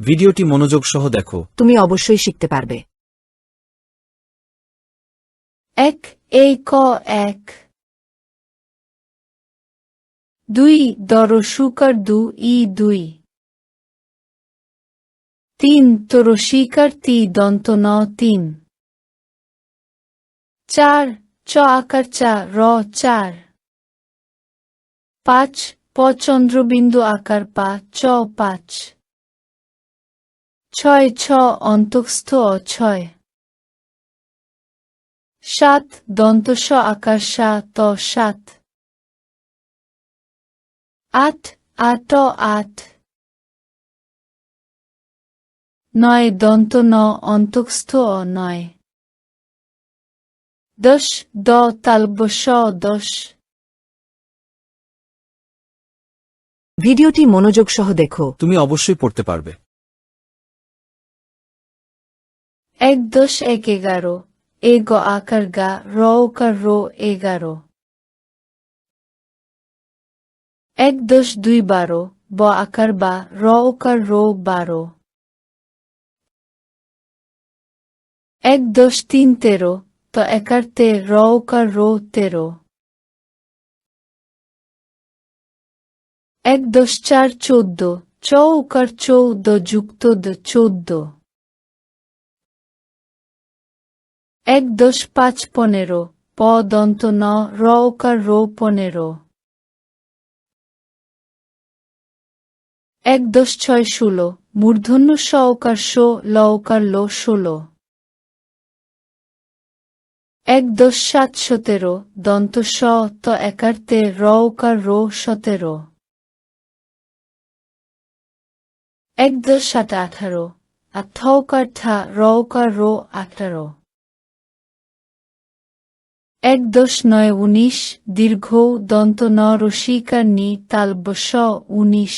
ভিডিওটি মনোযোগ সহ দেখো। তুমি অবশ্যই শিখতে পারবে। এক এই ক এক। দুই দর সুকার দু ই দুই। তিন তোর শিকার তি দন্ত ন তিন। চার চ আকার চা র চার। পাঁচ প চন্দ্রবিন্দু আকার পা চ পাঁচ। ছয় ছ অন্তঃস্থ অ ছয়। সাত দন্তস আকার সা ত সাত। আট আট আট। নয় দন্ত ন অন্তঃস্থ অ নয়। দশ দ তালব স দশ। ভিডিওটি মনোযোগ সহ দেখো। তুমি অবশ্যই পড়তে পারবে। এক দশ এক এগারো, এ গ আকার গা, র ওকার রো এগারো। এক দশ দুই বারো, ব আকার বা, র ওকার রো বারো। এক দশ তিন তেরো, ত একার তে র ওকার রো তেরো। এক দশ চার চোদ্দ, চ উকার চৌদ্দ যুক্ত চোদ্দ। এক দশ পাঁচ পনেরো প দন্ত ন র রো পনেরো। এক দশ ছয় ষোলো, মূর্ধন্য স ওকার শো ল লো ষোলো। এক দশ সাত সতেরো, দন্ত স, ত একার্তে র রো সতেরো। এক দশ সাত আঠারো আর থ ওকার ঠা র রো আঠারো। এক দশ নয় উনিশ দীর্ঘ দন্ত ন রসিকার নি তালব স উনিশ।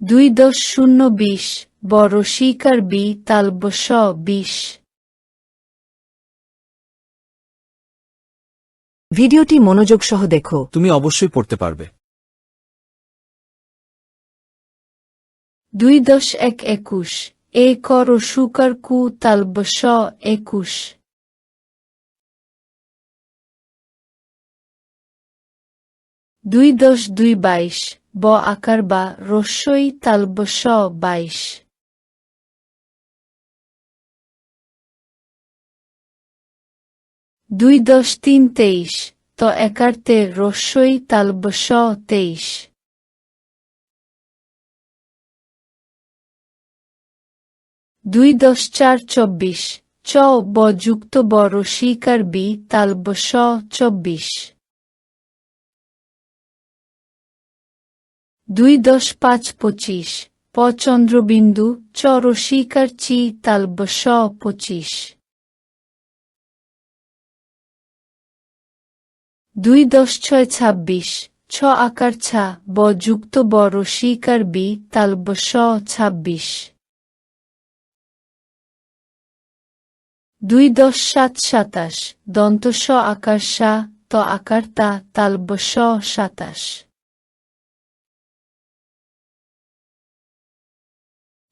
দুই দশ শূন্য বিশ ব রসিকার বি তালব স বিশ। ভিডিওটি মনোযোগ সহ দেখো। তুমি অবশ্যই পড়তে পারবে। দুই দশ এক একুশ এ কর সুকার কু তালব স একুশ। দুই দশ দুই বাইশ, ব আকার বা রস্যই তালব স বাইশ। দুই দশ তিন তেইশ, তো একার্তে রস্যই তালব স তেইশ। দুই দশ চার চব্বিশ, চ ব যুক্ত ব রসিকার বি তালব স চব্বিশ। দুই দশ পাঁচ পঁচিশ প চন্দ্রবিন্দু চ রসিকার চি তালব স পঁচিশ। দুই দশ ছয় ছাব্বিশ ছ আকার ছা ব যুক্ত ব রসিকার বি তালব স ছাব্বিশ। দুই দশ সাত সাতাশ, দন্ত স আকার সা ত আকার তা তালব স সাতাশ।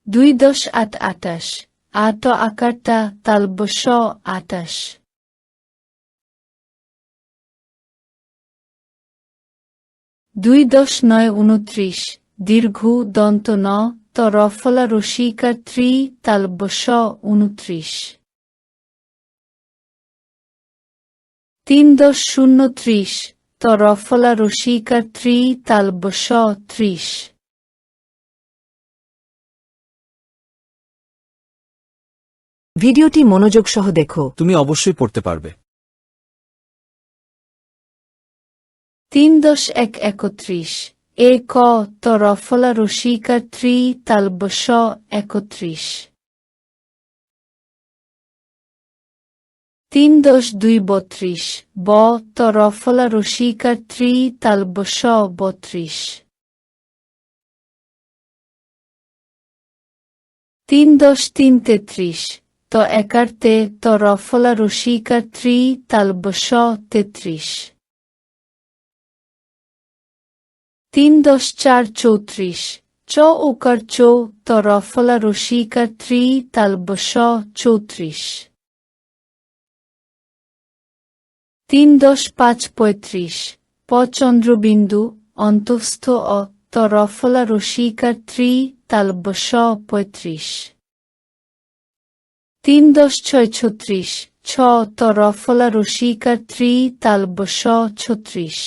দুই দশ আট আটাশ আট আকার তা তালব স আটাশ দুই দশ নয় উনত্রিশ দীর্ঘ দন্ত ন। ত রফলা রসিকার ত্রি তালব স উনত্রিশ তিন দশ শূন্য ত্রিশ। ত রফলা রসিকার ত্রি তালব স ত্রিশ। ভিডিওটি মনোযোগ সহ দেখো। তুমি অবশ্যই পড়তে পারবে। তিন দশ এক একত্রিশ। এ ক ত রফলা রসিকার ত্রি তালব স একত্রিশ। তিন দশ দুই বত্রিশ। ব ত রফলা রসিকার ত্রি তালব স বত্রিশ। তিন দশ তিন তেত্রিশ। ত একার্তে ত রফলা রসিকার ত্রি তালব স তেত্রিশ। তিন দশ চার চৌত্রিশ। চ ওকার চৌ ত রফলা রসিকার ত্রি তালব স চৌত্রিশ। তিন দশ পাঁচ পঁয়ত্রিশ। প চন্দ্রবিন্দু, অন্তঃস্থ অ, ত রফলা রসিকার ত্রি তালব পঁয়ত্রিশ। তিন দশ ছয় ছত্রিশ, ছ ত রফলা রসিকার ত্রি তালব স ছত্রিশ।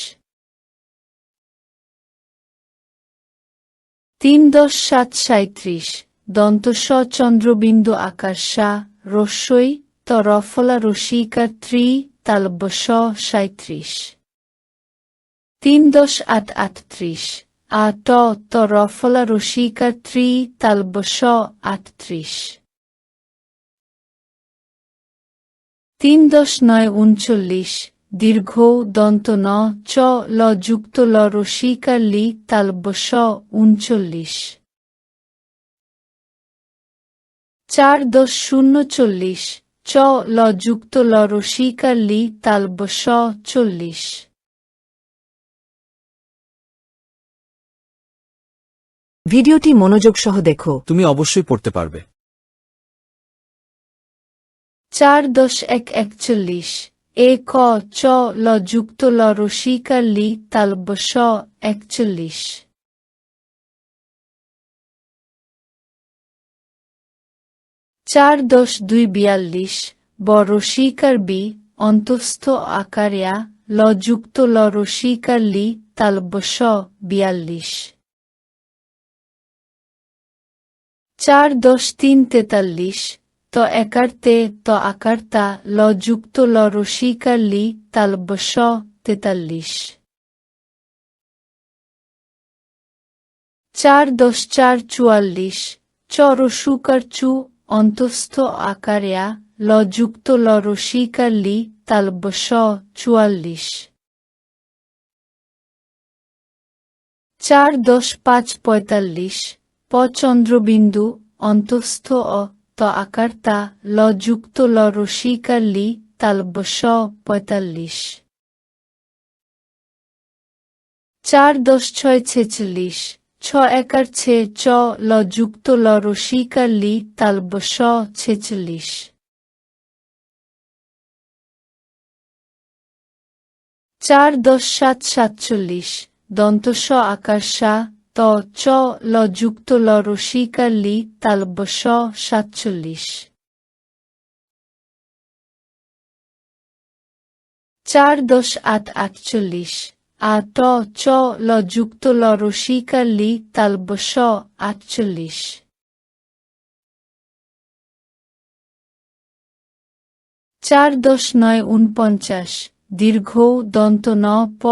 তিন দশ সাত সাঁত্রিশ দন্ত স চন্দ্রবিন্দু আকার সা, রস্যই ত রফলা রসিকার ত্রি তালব্য স সাঁত্রিশ তিন দশ আট আটত্রিশ, আ ট ত রফলা রসিকার ত্রি তালব্য স আটত্রিশ। তিন দশ নয় উনচল্লিশ দীর্ঘ দন্ত ন চ ল যুক্ত ল রসিকার লি তালব্য স উনচল্লিশ। চার দশ শূন্য চল্লিশ চ ল যুক্ত ল রসিকার লি তালব্য স চল্লিশ। ভিডিওটি মনোযোগ সহ দেখো। তুমি অবশ্যই পড়তে পারবে। চার দশ এক একচল্লিশ। এ ক, চ, ল যুক্ত ল রসিকার লি তালব্য স, একচল্লিশ। চার দশ দুই বিয়াল্লিশ। ব, রসিকার বি, অন্তঃস্থ আকারিয়া। ল যুক্ত ল রসিকার লি তালব্য স, বিয়াল্লিশ। চার দশ তিন তেতাল্লিশ। ত একার্তে, ত আকার্তা, ল যুক্ত, ল রসিকার লি তালব্য স তেতাল্লিশ। চার দশ চার চুয়াল্লিশ। চ রসুকার চু, অন্তঃস্থ আকারিয়া, ল যুক্ত, ল রসিকার লি তালব্য স চুয়াল্লিশ। চার দশ পাঁচ পঁয়তাল্লিশ। প চন্দ্রবিন্দু, অন্তঃস্থ, অ আকার্তা ল যুক্ত ল রসিকার লি তালব্য স পঁয়তাল্লিশ। চার দশ ছয় ছেচল্লিশ। ছ একার ছে চ ল যুক্ত ল রসিকার লি স ছেচল্লিশ। চার দশ সাত সাতচল্লিশ। দন্তস্ব আকার সা চ ল যুক্ত ল রসিকার লি স সাতচল্লিশ। চার দশ আট আটচল্লিশ। আ ট চ ল যুক্ত ল রসিকার লি তালব্য স আটচল্লিশ। চার দশ নয় উনপঞ্চাশ দীর্ঘ দন্ত ন প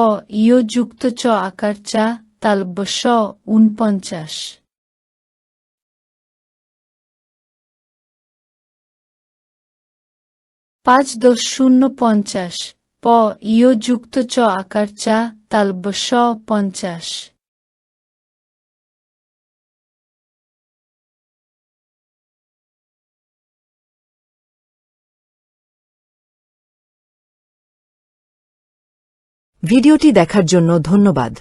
ইয় যুক্ত চ আকার চা তালব্য স উনপঞ্চাশ পাঁচ দশ শূন্য পঞ্চাশ। প, ইয় যুক্ত চ আকার চা তালব্য স পঞ্চাশ। ভিডিওটি দেখার জন্য ধন্যবাদ।